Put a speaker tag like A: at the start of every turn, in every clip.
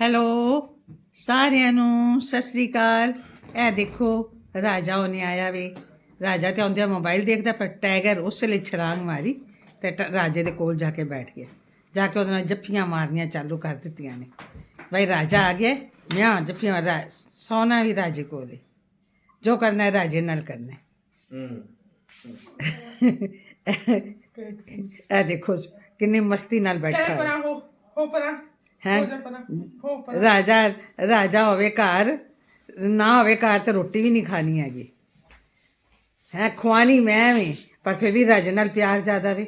A: Hello ਸਾਰਿਆਂ ਨੂੰ ਸਤਿ ਸ੍ਰੀ ਅਕਾਲ। ਇਹ ਦੇਖੋ ਰਾਜਾ ਉਹਨੇ ਆਇਆ ਵੇ। ਰਾਜਾ ਤੇ ਆਉਂਦਿਆਂ ਮੋਬਾਈਲ ਦੇਖਦਾ ਪਰ ਟਾਈਗਰ ਉਸ ਲਈ ਛਲਾਂਗ ਮਾਰੀ ਤੇ ਟ- ਰਾਜੇ ਦੇ ਕੋਲ ਜਾ ਕੇ ਬੈਠ ਗਿਆ। ਜਾ ਕੇ ਉਹਦੇ ਨਾਲ ਜੱਫੀਆਂ ਮਾਰਨੀਆਂ ਚਾਲੂ ਕਰ ਦਿੱਤੀਆਂ ਨੇ। ਭਾਈ ਰਾਜਾ ਆ ਗਿਆ ਮੈਂ ਜੱਫੀਆਂ ਮਾਰ ਰਾ- ਸੋਨਾ ਵੀ ਰਾਜੇ ਕੋਲ। ਹੈ ਜੋ ਕਰਨਾ ਹੈ ਰਾਜੇ ਨਾਲ ਕਰਨਾ ਹੈ।
B: ਹੂੰ।
A: ਇਹ ਦੇਖੋ ਕਿੰਨੀ ਮਸਤੀ ਨਾਲ ਬੈਠਾ
C: ਚੱਲ
A: ਹੈ
C: ਪਰਾਂ ਹੋ ਹੋ ਪਰਾਂ।
A: ਹੈਂ? ਰਾਜਾ ਰਾਜਾ ਹੋਵੇ ਘਰ ਨਾ ਹੋਵੇ ਘਰ ਤੇ ਰੋਟੀ ਵੀ ਨਹੀਂ ਖਾਣੀ ਹੈਗੀ। ਹੈ ਖਵਾਣੀ ਮੈਂ ਵੀ ਪਰ ਫਿਰ ਵੀ ਰਾਜੇ ਨਾਲ ਪਿਆਰ ਜ਼ਿਆਦਾ ਵੇ।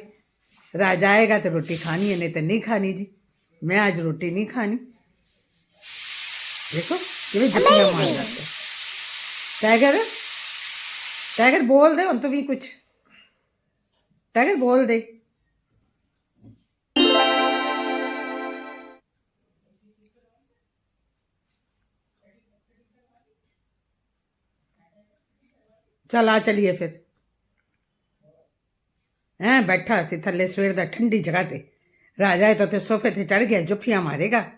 A: ਰਾਜਾ ਆਏਗਾ ਤੇ ਰੋਟੀ ਖਾਣੀ ਹੈ ਨਹੀਂ ਤੇ ਨਹੀਂ ਖਾਣੀ ਜੀ। ਮੈਂ ਅੱਜ ਰੋਟੀ ਨਹੀਂ ਖਾਣੀ। ਦੇਖੋ ਕਿਵੇਂ ਜੱਫੀਆਂ ਮਾਰ ਜਾਂਦੇ। ਟਾਈਗਰ ਟਾਈਗਰ ਬੋਲ ਦੇ ਹੁਣ ਤੂੰ ਵੀ ਕੁਝ ਟਾਈਗਰ ਬੋਲ ਦੇ। ਚਲ ਆ ਚਲੀਏ ਫਿਰ। ਹੈਂ, ਬੈਠਾ ਸੀ ਥੱਲੇ ਸਵੇਰ ਦਾ ਠੰਡੀ ਜਗ੍ਹਾ ਤੇ। ਰਾਜਾ ਇਹ ਤਾਂ ਤੇ ਸੋਫੇ ਤੇ ਚੜ ਗਿਆ ਜੁੱਫੀਆਂ ਮਾਰੇਗਾ।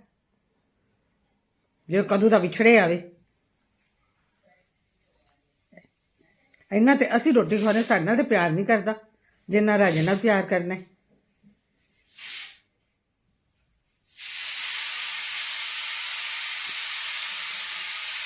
A: ਜੇ ਕਦੋਂ ਦਾ ਵਿਛੜੇ ਆਵੇ। ਇਹਨਾਂ ਤੇ ਅਸੀਂ ਰੋਟੀ ਖਾਣੇ, ਸਾਡੇ ਨਾਲ ਤੇ ਪਿਆਰ ਨਹੀਂ ਕਰਦਾ। ਜਿੰਨਾ ਰਾਜੇ ਨਾਲ ਪਿਆਰ ਕਰਨਾ ਹੈ।